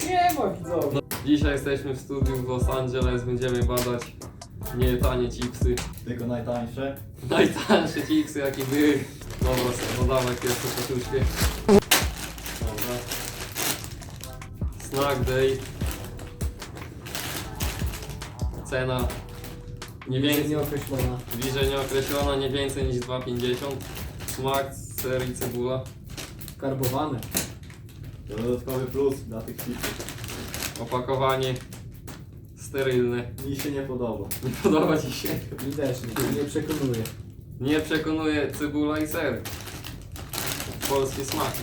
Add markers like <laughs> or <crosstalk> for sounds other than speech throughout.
Siema widzowie. Dzisiaj jesteśmy w studiu w Los Angeles, będziemy badać nie tanie chipsy. Tylko najtańsze. Najtańsze chipsy jakie były. Dobra, dodamy pierwsze poczucie. Dobra. Snack Day. Cena nie więcej, nieokreślona. bliżej nieokreślona, nie więcej niż 2,50. Smak z serii cebula. Karbowane. To dodatkowy plus dla tych chipsów. Opakowanie sterylne. Mi się nie podoba. Nie podoba Ci się? Mi też nie, nie przekonuje. Nie przekonuje cebula i ser. Polskie smaki.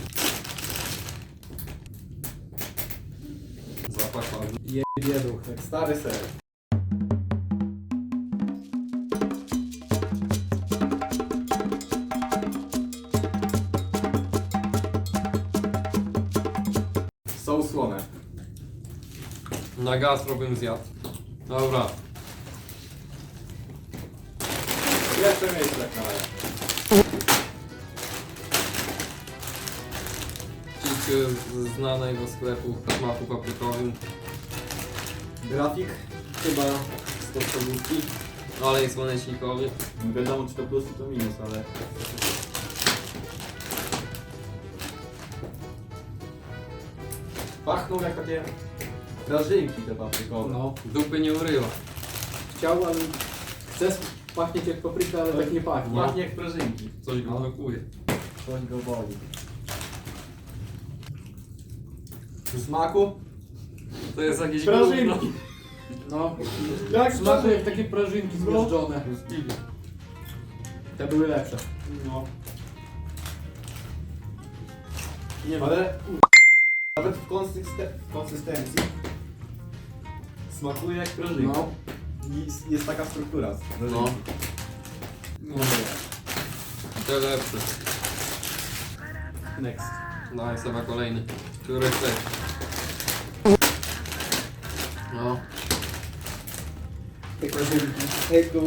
Zapach ładny. Jebie duch. Jak stary ser. Na gastro bym zjadł. Dobra, Pierwsze miejsce na razie. chipsy z znanego sklepu o smaku paprykowym. Grafik chyba z podstawówki. Olej słonecznikowy. Nie wiadomo czy to plus czy to minus, ale... Pachną jak takie prażynki te paprykowe. No. Dupy nie urywa. Chciał, ale chce pachnieć jak papryka, ale tak nie pachnie. Pachnie jak prażynki. Coś go No. blokuje. Coś go boli. W smaku? To jest jakieś gówno. Prażynki. No. Jak Smaku jak takie prażynki zmiażdżone. Te były lepsze. No. Nie wiem, ale nawet w, konsyste- w konsystencji smakuje jak prażynka. No. Jest, jest taka struktura. No, no. to lepsze. Next. Daj sobie kolejny. Który chcesz? No, Te prażynki. Ego,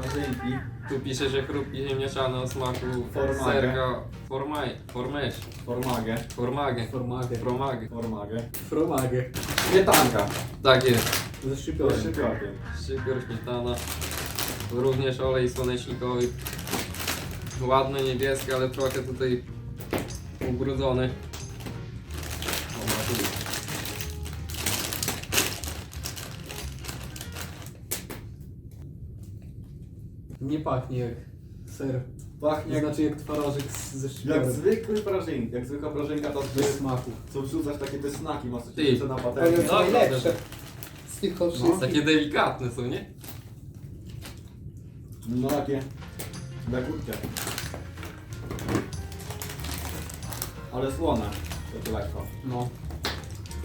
Prażynki. tu pisze, że chrupki ziemniaczane o smaku Formagę. serka formaj, formesz, Formagę. formagę, Formagę. fromagę. Formagę. Fromagę. Śmietanka. Tak jest. Ze szczypiorem. Szczypior, śmietana. Również olej słonecznikowy. Ładny, niebieski, ale trochę tutaj ubrudzony. Nie pachnie jak ser. Pachnie jak, Znaczy jak twarożek z- ze jak zwykły prażynka. Jak zwykła prażynka to Bez jest, smaku. co wrzucasz takie te snaki, masz coś Ty. co na To jest No, najlepsze. Z tych No, wszystkich. takie delikatne są, nie? No takie. Lekutkie. Ale słone. To to lekko. No.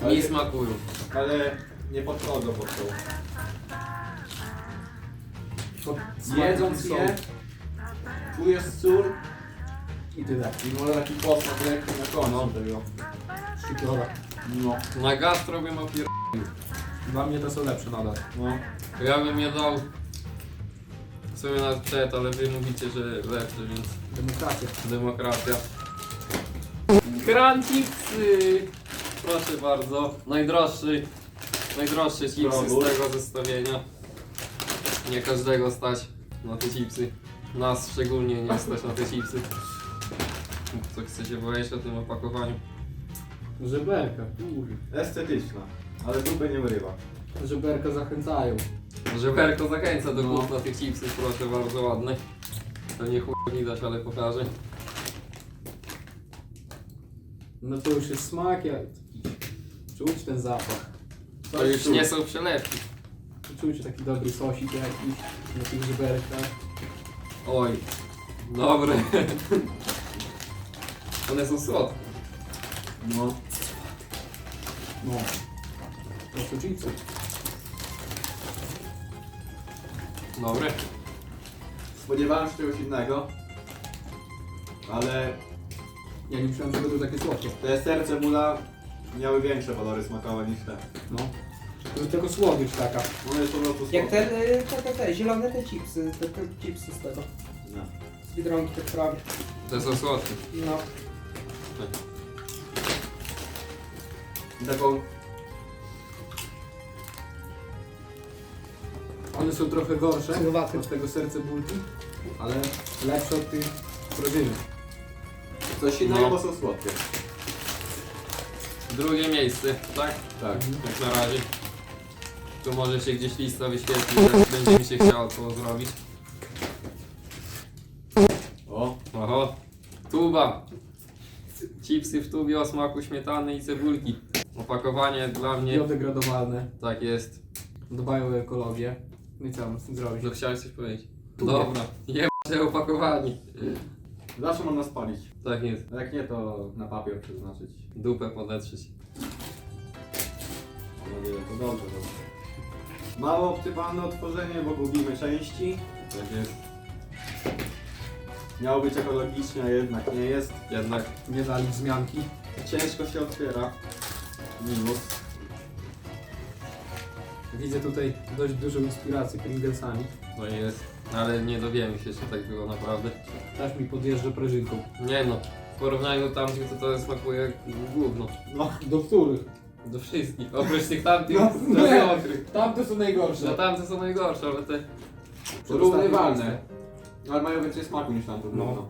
Ale, Mi smakują. ale nie podchodzą pod tą. Pod Jedząc smakiem je, czujesz sól I tyle. i może taki posmak lekki na końcu No. tego. Szczypiora. No, Na gastro bym opier... Dla mnie to są lepsze nadal. no. Ja bym je dał w sumie nawet przed, ale wy mówicie, że lepsze, więc Demokracja. demokracja. Kranciksy! Proszę bardzo, najdroższy, Produkt. z tego zestawienia. Nie każdego stać na te chipsy. Nas szczególnie nie stać na te chipsy. Co chcecie powiedzieć o tym opakowaniu? Żeberka. Kurde. Estetyczna, ale dupy nie urywa. Żeberka zachęcają. Żeberko zachęca do No. kupna tych chipsów, proszę bardzo ładne. To nie chuj widać, ale pokażę. No to już jest smak, ja... Czuć ten zapach. To już nie są przelewki. Czuć taki dobry sosik jakiś na tych żeberkach. Oj, dobre. One są słodkie. No. No. To są chipsy. Dobre. Spodziewałem się czegoś innego, ale Ja nie myślałem, że będą takie słodkie. te serce mula miały większe walory smakowe niż te. No. Tylko słodycz taka. Jest po prostu Jak te, y, te, te, te zielone te chipsy, te, te chipsy z tego, No. z Biedronki te prawie. Te są słodkie. No. Taką... One są trochę gorsze Cydrowaty. od tego serce bulki, ale lepsze od tych prożyny. Coś innego, No. bo są słodkie. Drugie miejsce, tak? Tak. Jak na razie. Tu może się gdzieś lista wyświetli, że <laughs> będzie mi się chciało to zrobić. O, Oho, tuba. Chipsy w tubie o smaku śmietany i cebulki. Opakowanie dla mnie, Biodegradowalne, tak jest. dbają o ekologię. No i co mam z tym zrobić? No chciałeś coś powiedzieć? Tubie. Dobra, <laughs> jeb te opakowanie. zawsze można spalić. Tak jest. A jak nie, to na papier przeznaczyć. Dupę podetrzeć. Mam nadzieję, to dobrze, dobrze. Mało optymalne otworzenie, bo gubimy części. Tak jest. Miało być ekologicznie, a jednak nie jest. Jednak Nie dali wzmianki. Ciężko się otwiera. Minus. Widzę tutaj dość dużą inspirację Pringlesami. no jest. Ale nie dowiemy się, czy tak było naprawdę. Też mi podjeżdża prażynką. Nie no, w porównaniu do tamtych to to smakuje jak gówno. No, Do których? Do wszystkich. Oprócz tych tamtych, No, to nie. Tamte są najgorsze. No tamte są najgorsze, ale te porównywalne. Ale mają więcej smaku niż tamto. No. No.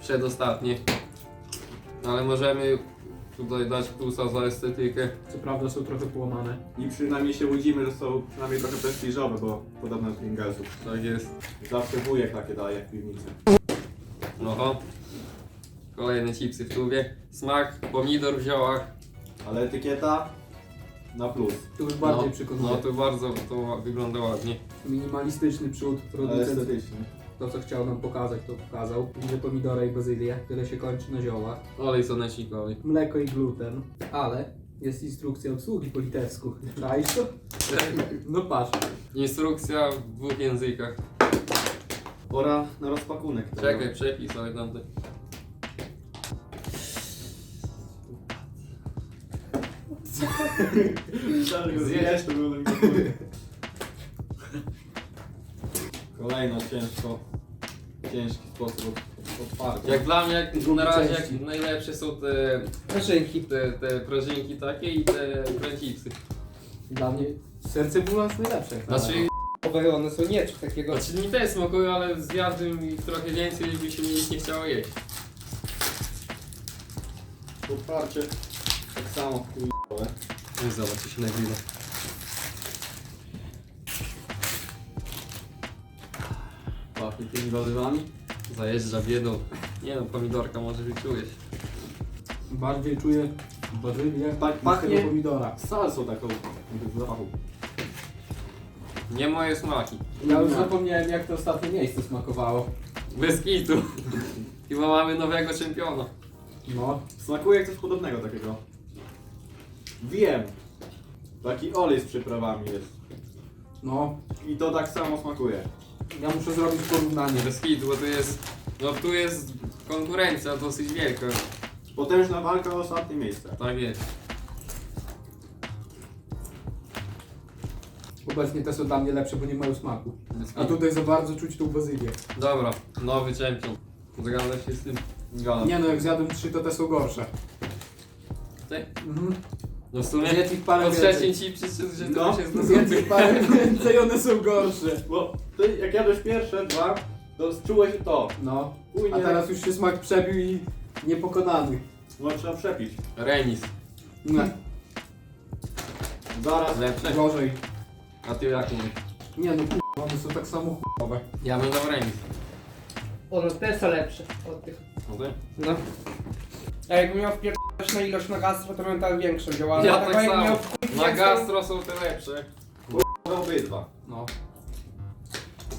przedostatnie. Ale możemy tutaj dać plusa za estetykę. Co prawda są trochę połamane. I przynajmniej się łudzimy, że są przynajmniej trochę prestiżowe, bo podobne do Pringlesów. Tak jest. Zawsze wujek takie daje w piwnicy. Oho. Kolejne chipsy w tubie. Smak pomidor w ziołach. Ale etykieta na plus. Tu już bardziej no, przekonuje. no to bardzo to wygląda ładnie. Minimalistyczny przód. Ale Producent estetyczny. to co chciał nam pokazać, to pokazał. Widzę pomidora i bazylię, tyle się kończy na ziołach. Olej słonecznikowy. Mleko i gluten. Ale jest instrukcja obsługi po litewsku. Czaisz to? No patrz. Instrukcja w dwóch językach. Pora na rozpakunek. tego. Czekaj, przepis, ale tamte. Go zjesz, to było mikrofonie. Kolejno ciężko, ciężki sposób otwarcia. Jak dla mnie, jak na razie jak najlepsze są te, Prażynki. te, te prażynki takie i te kręcipsy. Dla mnie serce bóla jest najlepsze. Znaczy, Owe one są nie, czy takiego. znaczy mi też smakują, ale zjadłbym ich trochę więcej, by się mi ich nie chciało jeść. Otwarcie tak samo chujowe. No zobacz, co się nagrywa. Pachnie tymi warzywami. Zajeżdża biedą. Nie no, pomidorka może wyczujesz. Bardziej czuję bazylię Tak niż pachnie. tego pomidora. Salsą taką zapachu. Nie moje smaki. Ja już zapomniałem jak to ostatnie miejsce smakowało. Bez kitu. Chyba mamy nowego czempiona. No, Smakuje jak coś podobnego takiego. Wiem. Taki olej z przyprawami jest. no. I to tak samo smakuje. Ja muszę zrobić porównanie. Bez kitu, bo tu jest... No tu jest konkurencja dosyć wielka. Potężna walka o ostatnie miejsce. Tak jest. Obecnie te są dla mnie lepsze, bo nie mają smaku. A tutaj za bardzo czuć tą bazylię. Dobra, nowy czempion. Zgadzasz się z tym? Nie no, jak zjadłem trzy, to te są gorsze. Ty? Mhm. No w sumie Zjedz ich parę po więcej. trzecim ci przecież, że to No. Zjedz ich dosyć. parę więcej, one są gorsze. Bo ty jak jadłeś pierwsze dwa, to czułeś to. No, a teraz już się smak przebił i niepokonany. No trzeba przepić. Remis. Nie, Zaraz. Lepsze. gorzej. A ty jak mówisz? Nie no, k***a, one są tak samo chujowe. Ja bym dał remis. One te są lepsze od tych. No? No. A jakbym miał wpierdać na ilość na gastro, to bym tam większą działała. Ja Ale tak samo. miał w Na gastro są te lepsze. Obydwa. No.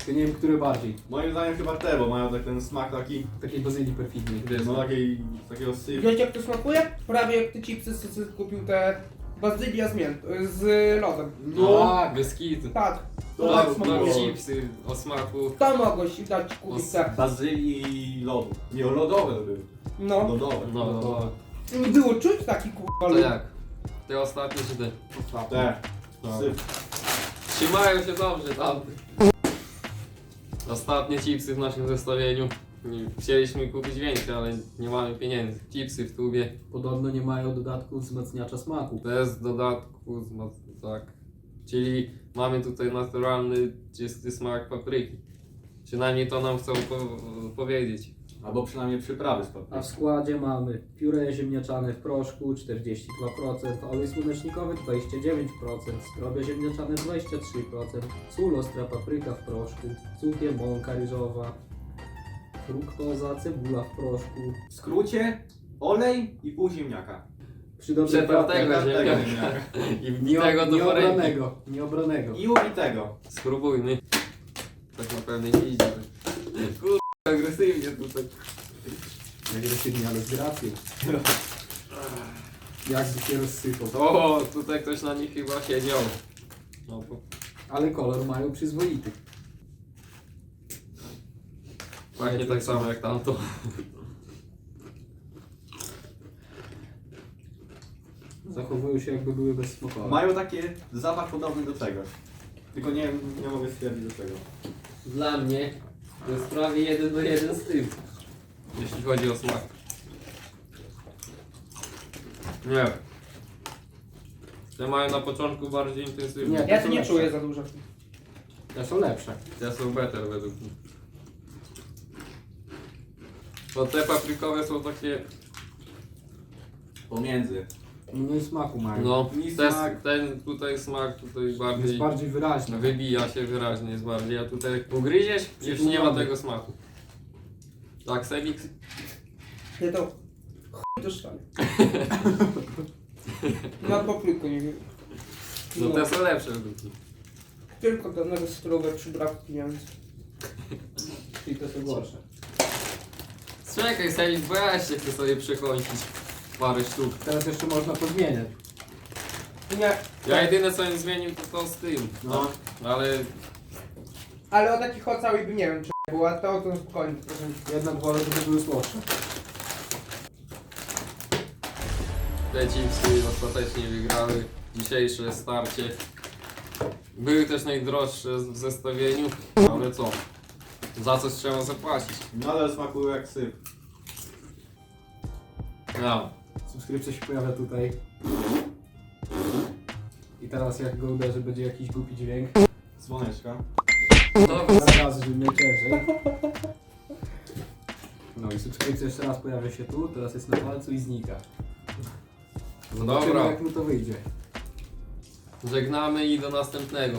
Tylko nie wiem, który bardziej. Moim zdaniem chyba te, bo mają tak ten smak taki, Takiej bazylii perfidnej. Wiesz, no takiej, takiego syfu. Wiecie jak to smakuje? Prawie jak te chipsy, co co kupił te bazylia z, mięt, z lodem. No. Tak. Bez kitu. Tak, To tak tak No smakuje. chipsy o smaku. To mogłeś dać kupić te. Bazylii i lodu. Nie, lodowe to były. No. Lodowe. No, no, no. Nie było czuć taki kurwa To lód. jak? Te ostatnie czy te? Te. Syf. Trzymają się dobrze tam. Ostatnie chipsy w naszym zestawieniu. Nie- Chcieliśmy kupić więcej, ale nie mamy pieniędzy. Chipsy w tubie. Podobno nie mają dodatku wzmacniacza smaku. Bez dodatku, zma- tak. Czyli mamy tutaj naturalny, czysty smak papryki. Przynajmniej to nam chcą po- powiedzieć. Albo przynajmniej przyprawy z A w papryki. składzie mamy pióre ziemniaczane w proszku 42%, olej słonecznikowy 29%, skrobia ziemniaczane 23%, sól ostra papryka w proszku, cukier, mąka ryżowa, fruktoza, cebula w proszku. W skrócie olej i pół ziemniaka. Przy dobrych Przetartego paprakach- Tego ziemniaka. ziemniaka. I Nie, wbitego do foremki. nieobranego, nieobranego. I ubitego. Spróbujmy. Tak naprawdę nie idzie. Agresywnie tutaj. Agresywnie, ale z gracją. <laughs> Jakby się rozsypał. O, tutaj ktoś na nich chyba siedział. No, bo Ale kolor mają przyzwoity. pachnie tak samo jak tamto. Zachowują się jakby były bezsmakowe. Mają takie zapach podobny do czegoś. Tylko nie, nie mogę stwierdzić do czego. Dla mnie to jest prawie jeden do jeden z tym. Jeśli chodzi o smak. Nie. Te mają na początku bardziej intensywnie. Nie. Ja to tu nie czuję za dużo. Te są lepsze. Te są better według mnie. Bo te paprykowe są takie. Pomiędzy. Mniej smaku mają. No, Mi te, smak- ten tutaj smak tutaj Jest bardziej bardziej wyraźny. wybija się wyraźnie, jest bardziej. A tutaj jak ugryziesz, już nie ma tego smaku. Tak, Sebix? Nie to chuj to sztanie. <laughs> Na pokrótku nie wiem. No te są lepsze według mnie. Tylko danego strówy przy braku pieniędzy. Czyli te są gorsze. Czekaj, Sebix, bo ja jeszcze chcę sobie przekończyć parę sztuk. Teraz jeszcze można podmieniać. Nie, Ja jedyne co bym zmienił to to z tym. No. Ale ale o takich o całej bym nie wiem czy była, to to spokojnie. proszę. Jednak wolę, żeby były słodsze. te chipsy ostatecznie wygrały dzisiejsze starcie. Były też najdroższe w zestawieniu, ale co? Za coś trzeba zapłacić. Nadal smakują jak syp. Ja. Subskrypcja się pojawia tutaj. I teraz jak go uderzy, będzie jakiś głupi dźwięk. Słoneczka. Dobra. Dwa razy, żeby mnie ciężej. No i subskrypcja jeszcze raz pojawia się tu, teraz jest na palcu i znika. Zobaczymy Dobra. jak mu to wyjdzie. Żegnamy i do następnego.